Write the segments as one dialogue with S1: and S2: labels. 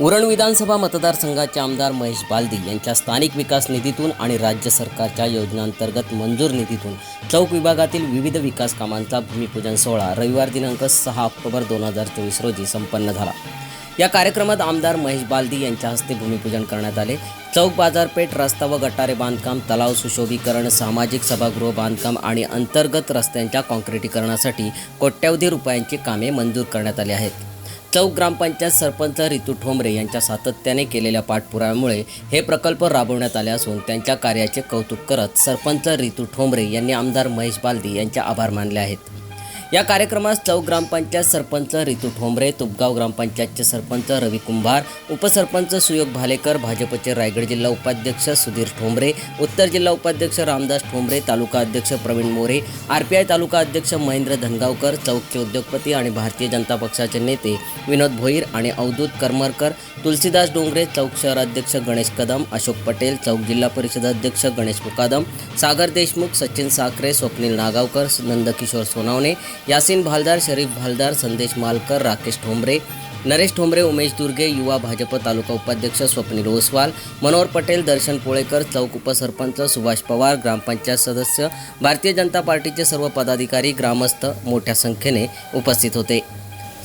S1: उरण विधानसभा मतदारसंघाचे आमदार महेश बालदी यांच्या स्थानिक विकास निधीतून आणि राज्य सरकारच्या योजनांतर्गत मंजूर निधीतून चौक विभागातील विविध विकास कामांचा भूमिपूजन सोहळा रविवार दिनांक सहा ऑक्टोबर दोन हजार चोवीस रोजी संपन्न झाला. या कार्यक्रमात आमदार महेश बालदी यांच्या हस्ते भूमिपूजन करण्यात आले. चौक बाजारपेठ रस्ता व गटारे बांधकाम तलाव सुशोभीकरण सामाजिक सभागृह बांधकाम आणि अंतर्गत रस्त्यांच्या काँक्रिटीकरणासाठी कोट्यवधी रुपयांची कामे मंजूर करण्यात आली आहेत. चौक ग्रामपंचायत सरपंच रितू ठोंबरे यांच्या सातत्याने केलेल्या पाठपुराव्यामुळे हे प्रकल्प राबवण्यात आले असून त्यांच्या कार्याचे कौतुक करत सरपंच रितू ठोंबरे यांनी आमदार महेश बालदी यांचे आभार मानले आहेत. या कार्यक्रमास चौक ग्रामपंचायत सरपंच रितू ठोंबरे तुपगाव ग्रामपंचायतचे सरपंच रवी कुंभार उपसरपंच सुयोग भालेकर भाजपचे रायगड जिल्हा उपाध्यक्ष सुधीर ठोंबरे उत्तर जिल्हा उपाध्यक्ष रामदास ठोंबरे तालुका अध्यक्ष Pravin More R P I taluka अध्यक्ष महेंद्र धनगावकर चौकचे उद्योगपती आणि भारतीय जनता पक्षाचे नेते विनोद भोईर आणि अवधूत करमरकर तुलसीदास डोंगरे चौक शहराध्यक्ष गणेश कदम अशोक पटेल चौक जिल्हा परिषद अध्यक्ष गणेश मुकादम सागर देशमुख सचिन साखरे स्वप्नील नागावकर नंदकिशोर सोनावणे यासिन भालदार शरीफ भालदार संदेश मालकर राकेश ठोंबरे नरेश ठोंबरे उमेश दुर्गे युवा भाजप तालुका उपाध्यक्ष स्वप्नील ओसवाल मनोहर पटेल दर्शन पोळेकर चौक उपसरपंच सुभाष पवार ग्रामपंचायत सदस्य भारतीय जनता पार्टीचे सर्व पदाधिकारी ग्रामस्थ मोठ्या संख्येने उपस्थित होते.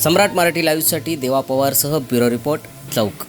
S1: सम्राट मराठी लाईव्हसाठी देवा पवारसह ब्युरो रिपोर्ट चौक.